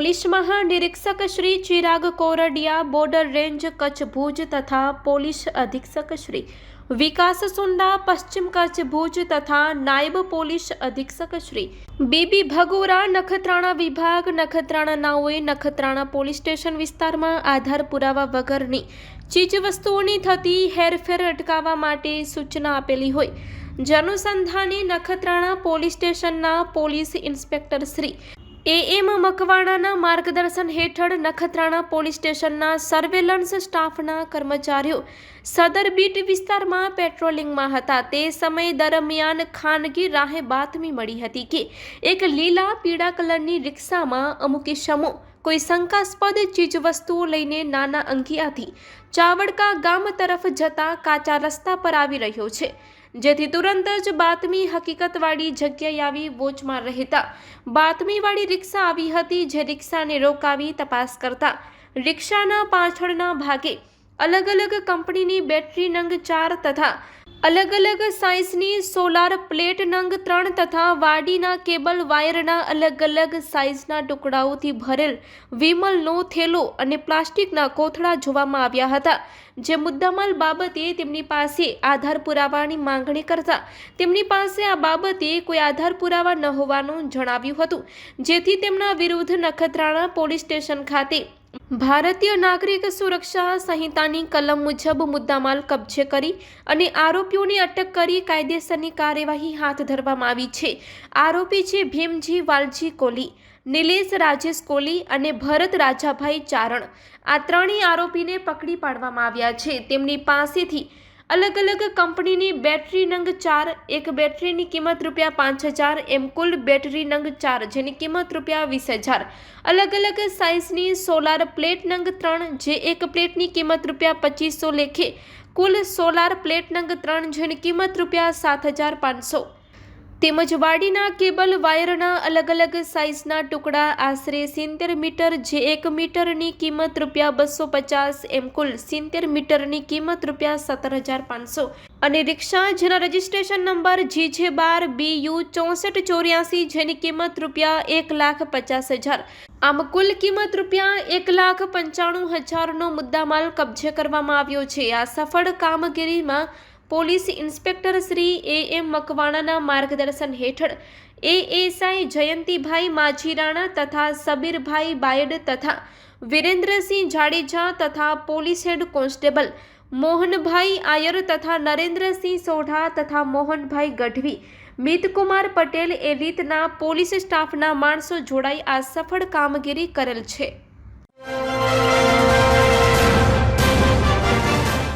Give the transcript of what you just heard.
Police મહાનિરીક્ષક Shri Chirag Kordia, border range Kutch Bhuj તથા police અધિક્ષક શ્રી વિકાસ સુંડા પશ્ચિમ કચ્છ ભુજ તથા નાયબ પોલીસ અધિક્ષક શ્રી બીબી ભગોરા, નખત્રાણા વિભાગ, નખત્રાણા નાઓએ નખત્રાણા પોલીસ સ્ટેશન વિસ્તારમાં આધાર પુરાવા વગરની ચીજવસ્તુઓની થતી હેરફેર અટકાવવા માટે સૂચના આપેલી હોય. જનુસંધાને નખત્રાણા પોલીસ સ્ટેશનના police inspector Shri A M મકવાણાના માર્ગદર્શન હેઠળ નખત્રાણા પોલીસ સ્ટેશનના સર્વેલન્સ સ્ટાફના કર્મચારીઓ સદર બીટ વિસ્તારમાં પેટ્રોલિંગમાં હતા. તે સમય દરમિયાન ખાનગી રાહે બાતમી મળી હતી કે એક લીલા પીળા કલરની રિક્ષામાં અમુક ઇસમો કોઈ શંકાસ્પદ ચીજવસ્તુઓ લઈને નાના અંકિયાથી ચાવડકા ગામ તરફ જતા કાચા રસ્તા પર આવી રહ્યો છે. જેથી તુરંત જ બાતમી હકીકતવાળી જગ્યાએ આવી વોચમાં રહેતા બાતમીવાળી રિક્ષા આવી હતી જે રિક્ષાને રોકાવી તપાસ કરતા રિક્ષાના પાછળના ભાગે અલગ અલગ કંપનીની બેટરી નંગ ચાર તથા અલગ અલગ સાઇઝની સોલાર પ્લેટ નંગ ત્રણ તથા વાડીના કેબલ વાયરના અલગ અલગ સાઇઝના ટુકડાઓથી ભરેલ વિમલનો થેલો અને પ્લાસ્ટિકના કોથળા જોવામાં આવ્યા હતા. જે મુદ્દામાલ બાબતે તેમની પાસે આધાર પુરાવાની માંગણી કરતા તેમની પાસે આ બાબતે કોઈ આધાર પુરાવા ન હોવાનું જણાવ્યું હતું. જેથી તેમના વિરુદ્ધ નખત્રાણા પોલીસ સ્ટેશન ખાતે ભારતીય નાગરિક સુરક્ષા સંહિતાની કલમ મુજબ મુદ્દામાલ કબજે કરી અને આરોપીઓની અટક કરી કાયદેસરની કાર્યવાહી હાથ ધરવામાં આવી છે. આરોપી છે ભીમજી વાલજી કોલી નિલેશ રાજેશ કોલી અને ભરત રાજાભાઈ ચારણ. આ ત્રણેય આરોપીને પકડી પાડવામાં આવ્યા છે. તેમની પાસેથી અલગ અલગ કંપનીની બેટરી નંગ ચાર એક બેટરીની કિંમત રૂપિયા પાંચ હજાર એમ કુલ બેટરી નંગ ચાર જેની કિંમત રૂપિયા વીસ હજાર અલગ અલગ સાઇઝની સોલાર પ્લેટ નંગ ત્રણ જે એક પ્લેટની કિંમત રૂપિયા પચીસો લેખે કુલ સોલાર પ્લેટ નંગ ત્રણ જેની કિંમત રૂપિયા સાત હજાર પાંચસો તેમજ વાડીના કેબલ વાયરના અલગ અલગ સાઇઝના ટુકડા આશરે સિત્તેર મીટર જે એક મીટરની કિંમત રૂપિયા બસો પચાસ એમ કુલ સિત્તેર મીટરની કિંમત રૂપિયા સત્તર હજાર પાંચસો. અને રિક્ષા જેના રજિસ્ટ્રેશન નંબર જી જે બાર બી યુ ચોસઠ ચોર્યાસી જેની કિંમત રૂપિયા એક લાખ પચાસ હજાર. આમ કુલ કિંમત રૂપિયા એક લાખ પંચાણું હજારનો મુદ્દામાલ કબજે કરવામાં આવ્યો છે. આ સફળ કામગીરીમાં police inspector Shri A M મકવાણાના માર્ગદર્શન હેઠળ એએસઆઈ જયંતિભાઈ માજીરાણા તથા સબીરભાઈ બાયડ તથા વિરેન્દ્રસિંહ જાડેજા તથા police head constable Mohanbhai Ayar તથા નરેન્દ્રસિંહ સોઢા તથા મોહનભાઈ ગઢવી, મિતકુમાર પટેલ એ રીતના પોલીસ સ્ટાફના માણસો જોડાઈ આ સફળ કામગીરી કરેલ છે.